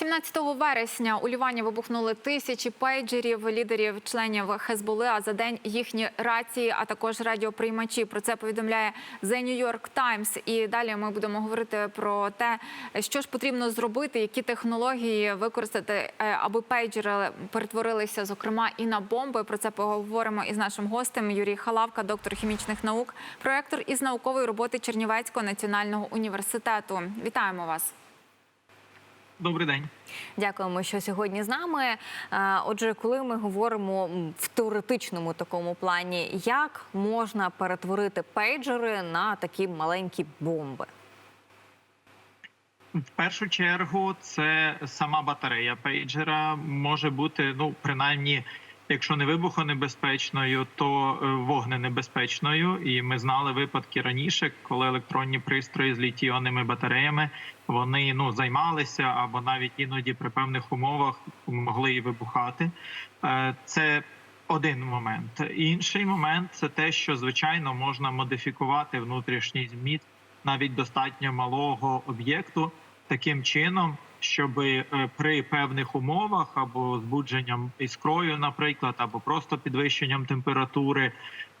17 вересня у Лівані вибухнули тисячі пейджерів лідерів членів Хезболи. А за день їхні рації, а також радіоприймачі. Про це повідомляє The New York Times. І далі ми будемо говорити про те, що ж потрібно зробити, які технології використати, е, аби пейджери перетворилися, зокрема, і на бомби. Про це поговоримо із нашим гостем Юрій Халавка, доктор хімічних наук, проектор із наукової роботи Чернівецького національного університету. Вітаємо вас. Добрий день. Дякуємо, що сьогодні з нами. Е, Отже, коли ми говоримо в теоретичному такому плані, як можна перетворити пейджери на такі маленькі бомби? В першу чергу це сама батарея пейджера може бути, ну принаймні, якщо не вибухонебезпечною, то е, вогненебезпечною. І ми знали випадки раніше, коли електронні пристрої з літіонними батареями вони ну займалися або навіть іноді при певних умовах могли і вибухати. Е, Це один момент. Інший момент це те, що звичайно можна модифікувати внутрішній зміст навіть достатньо малого об'єкту таким чином, щоб при певних умовах або збудженням іскрою, наприклад, або просто підвищенням температури,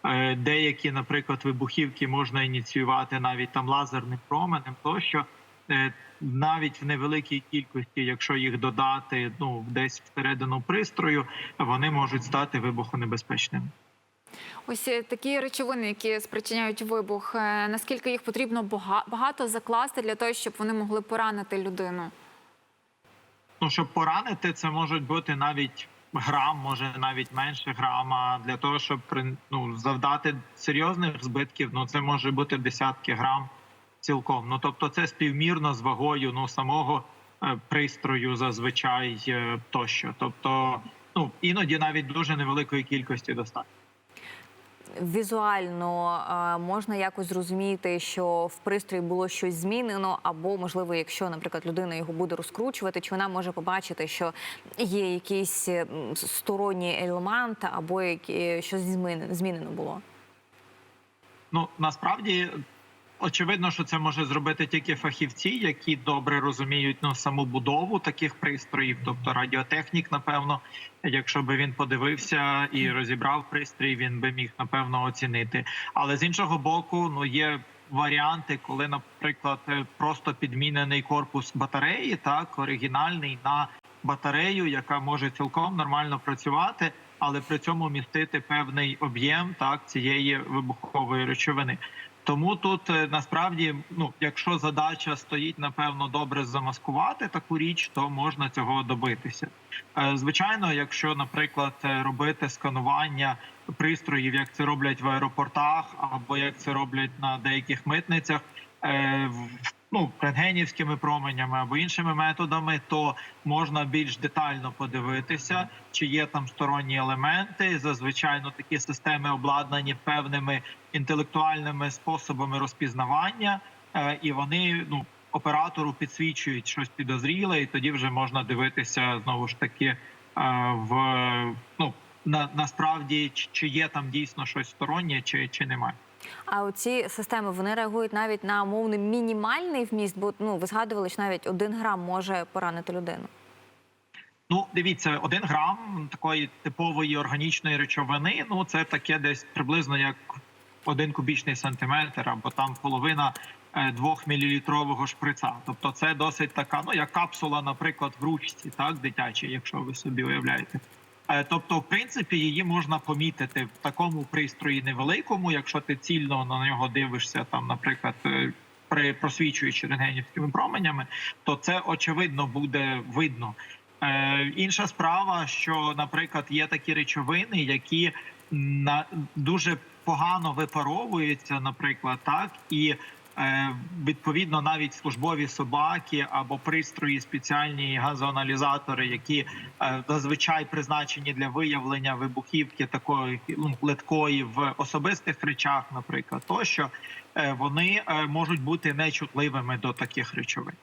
е, деякі, наприклад, вибухівки можна ініціювати навіть там лазерним променем, тощо е, навіть в невеликій кількості, якщо їх додати ну десь всередину пристрою, вони можуть стати вибухонебезпечними. Ось е, такі речовини, які спричиняють вибух. е, Наскільки їх потрібно бага- багато закласти для того, щоб вони могли поранити людину? Ну, щоб поранити, це можуть бути навіть грам, може навіть менше грама. Для того, щоб ну, завдати серйозних збитків, ну це може бути десятки грам цілком. Ну тобто, це співмірно з вагою ну самого е, пристрою зазвичай е, тощо. Тобто, ну іноді навіть дуже невеликої кількості достатньо. Візуально е, можна якось зрозуміти, що в пристрої було щось змінено, або можливо, якщо, наприклад, людина його буде розкручувати, чи вона може побачити, що є якийсь сторонній елемент, або щось змінено, змінено було. Ну насправді очевидно, що це може зробити тільки фахівці, які добре розуміють ну саму будову таких пристроїв, тобто радіотехнік, напевно, якщо би він подивився і розібрав пристрій, він би міг напевно оцінити. Але з іншого боку, ну є. Варіанти, коли, наприклад, е, просто підмінений корпус батареї, так оригінальний на батарею, яка може цілком нормально працювати, але при цьому містити певний об'єм так цієї вибухової речовини. Тому тут е, насправді, ну якщо задача стоїть, напевно, добре замаскувати таку річ, то можна цього добитися. Е, Звичайно, якщо, наприклад, е, робити сканування пристроїв, як це роблять в аеропортах, або як це роблять на деяких митницях, в- ну рентгенівськими променями або іншими методами, то можна більш детально подивитися, чи є там сторонні елементи. Зазвичай ну, такі системи обладнані певними інтелектуальними способами розпізнавання, е, і вони ну оператору підсвічують щось підозріле, і тоді вже можна дивитися знову ж таки е, в ну на насправді чи- є там дійсно щось стороннє, чи, чи немає. А оці системи вони реагують навіть на умовно мінімальний вміст, бо ну ви згадували, що навіть один грам може поранити людину. Ну, дивіться, один грам такої типової органічної речовини. Ну, це таке десь приблизно як один кубічний сантиметр, або там половина е, двохмілілітрового шприца. Тобто, це досить така, ну як капсула, наприклад, в ручці, так дитячій, якщо ви собі уявляєте. Е, Тобто, в принципі, її можна помітити в такому пристрої невеликому, якщо ти цільно на нього дивишся, там, наприклад, е, при просвічуючи рентгенівськими променями, то це очевидно буде видно. Е, інша справа, що, наприклад, є такі речовини, які на дуже погано випаровуються, наприклад, так і відповідно навіть службові собаки або пристрої, спеціальні газоаналізатори, які е, зазвичай призначені для виявлення вибухівки такої ну, литкої в особистих речах, наприклад, тощо е, вони е, можуть бути нечутливими до таких речовин.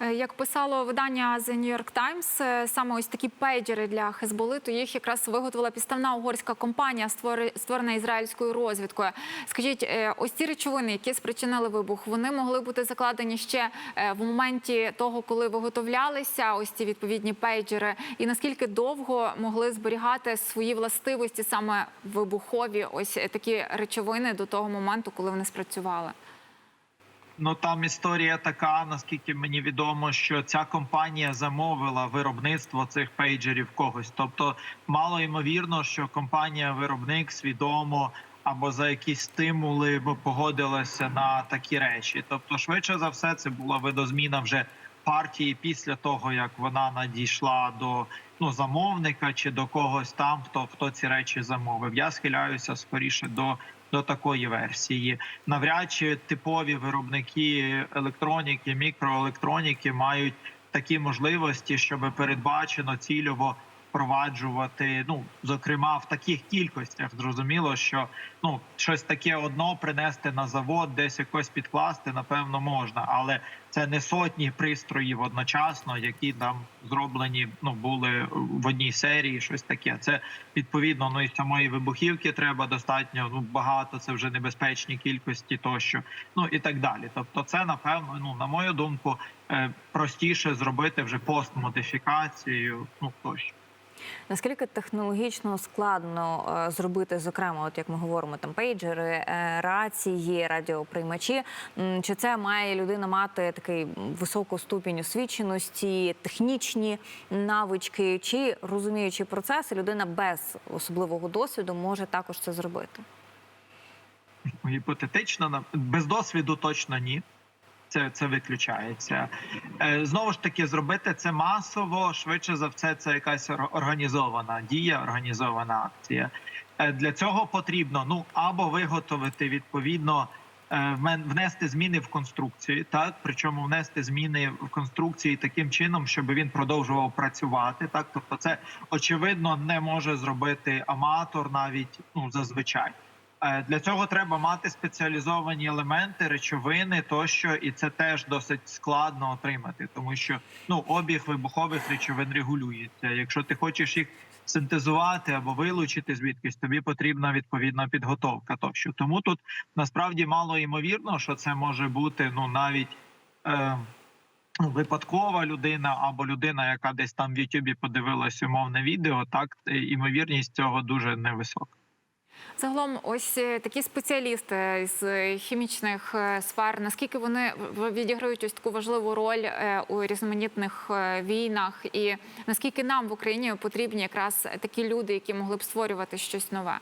Е, Як писало видання The New York Times, е, саме ось такі пейджери для Хезболи, то їх якраз виготовила підставна угорська компанія, створена ізраїльською розвідкою. Скажіть, е, ось ці речовини, які спричинили вибух, вони могли бути закладені ще в моменті того, коли виготовлялися ось ці відповідні пейджери, і наскільки довго могли зберігати свої властивості саме вибухові ось такі речовини до того моменту, коли вони спрацювали? Ну там історія така, наскільки мені відомо, що ця компанія замовила виробництво цих пейджерів когось. Тобто, мало ймовірно, що компанія-виробник свідомо або за якісь стимули погодилася на такі речі. Тобто, швидше за все, це була видозміна вже партії після того, як вона надійшла до ну замовника чи до когось там, хто хто ці речі замовив. Я схиляюся скоріше до. До такої версії навряд чи типові виробники електроніки, мікроелектроніки мають такі можливості, щоб передбачено цільово впроваджувати. Ну зокрема в таких кількостях. Зрозуміло, що ну щось таке одно принести на завод, десь якось підкласти, напевно, можна, але це не сотні пристроїв одночасно, які там зроблені. Ну були в одній серії. Щось таке. Це відповідно. Ну і самої вибухівки треба достатньо ну багато. Це вже небезпечні кількості, тощо ну і так далі. Тобто, це напевно, ну на мою думку, е, простіше зробити вже постмодифікацію. Ну тощо. Наскільки технологічно складно е, зробити, зокрема, от як ми говоримо, там пейджери, е, рації, радіоприймачі? Чи це має людина мати такий високу ступінь освіченості, технічні навички, чи розуміючи процеси, людина без особливого досвіду може також це зробити? гіпотетично без досвіду точно ні. Це, це виключається. Е, знову ж таки, зробити це масово, швидше за все, це якась організована дія, організована акція. Е, для цього потрібно ну або виготовити відповідно. е, Внести зміни в конструкції, так причому внести зміни в конструкції таким чином, щоб він продовжував працювати. Так, тобто, це очевидно не може зробити аматор, навіть ну зазвичай. Е, Для цього треба мати спеціалізовані елементи, речовини тощо, і це теж досить складно отримати, тому що ну обіг вибухових речовин регулюється. Якщо ти хочеш їх синтезувати або вилучити звідкись, тобі потрібна відповідна підготовка. Тощо тому тут насправді мало ймовірно, що це може бути ну навіть. Е, Випадкова людина або людина, яка десь там в Ютубі подивилась умовне відео, так ймовірність цього дуже невисока. Загалом, ось е, такі спеціалісти з хімічних е, сфер, наскільки вони відіграють ось таку важливу роль е, у різноманітних війнах, і наскільки нам в Україні потрібні якраз такі люди, які могли б створювати щось нове?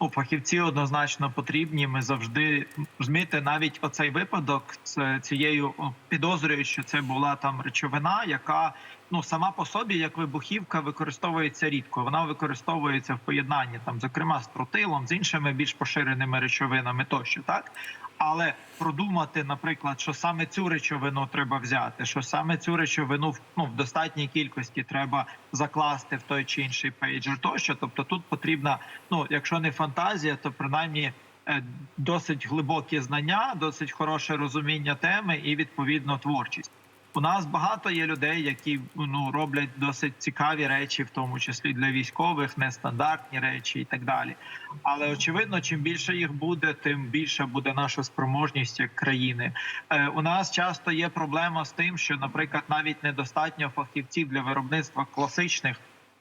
Ну, фахівці однозначно потрібні. Ми завжди розумієте, навіть оцей випадок з цією підозрюю, що це була там речовина, яка ну сама по собі, як вибухівка, використовується рідко. Вона використовується в поєднанні там, зокрема з тротилом, з іншими більш поширеними речовинами, тощо так. Але продумати, наприклад, що саме цю речовину треба взяти, що саме цю речовину ну, в достатній кількості треба закласти в той чи інший пейджер, тощо. Тобто тут потрібна, ну якщо не фантазія, то принаймні е, досить глибокі знання, досить хороше розуміння теми і відповідно творчість. У нас багато є людей, які ну роблять досить цікаві речі, в тому числі для військових, нестандартні речі і так далі. Але очевидно, чим більше їх буде, тим більша буде наша спроможність як країни. Е, у нас часто є проблема з тим, що, наприклад, навіть недостатньо фахівців для виробництва класичних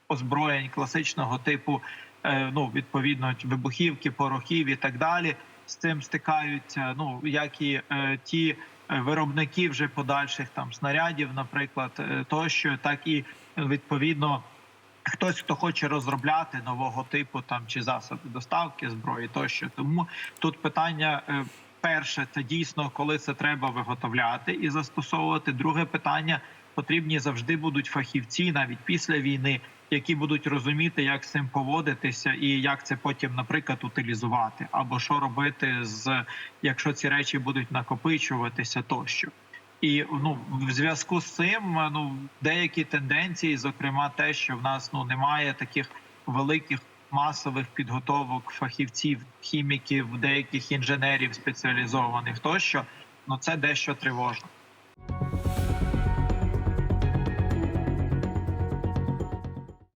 озброєнь, класичного типу, е, ну відповідно вибухівки, порохів і так далі. З цим стикаються. Ну як і е, ті виробники вже подальших там снарядів, наприклад, е, тощо, так і відповідно хтось, хто хоче розробляти нового типу там чи засоби доставки зброї, тощо. Тому тут питання. е, Перше, це дійсно, коли це треба виготовляти і застосовувати. Друге питання потрібні завжди будуть фахівці, навіть після війни, які будуть розуміти, як з цим поводитися, і як це потім, наприклад, утилізувати, або що робити з якщо ці речі будуть накопичуватися тощо. І ну в зв'язку з цим ну деякі тенденції, зокрема те, що в нас ну немає таких великих масових підготовок фахівців, хіміків, деяких інженерів спеціалізованих, тощо ну це дещо тривожно.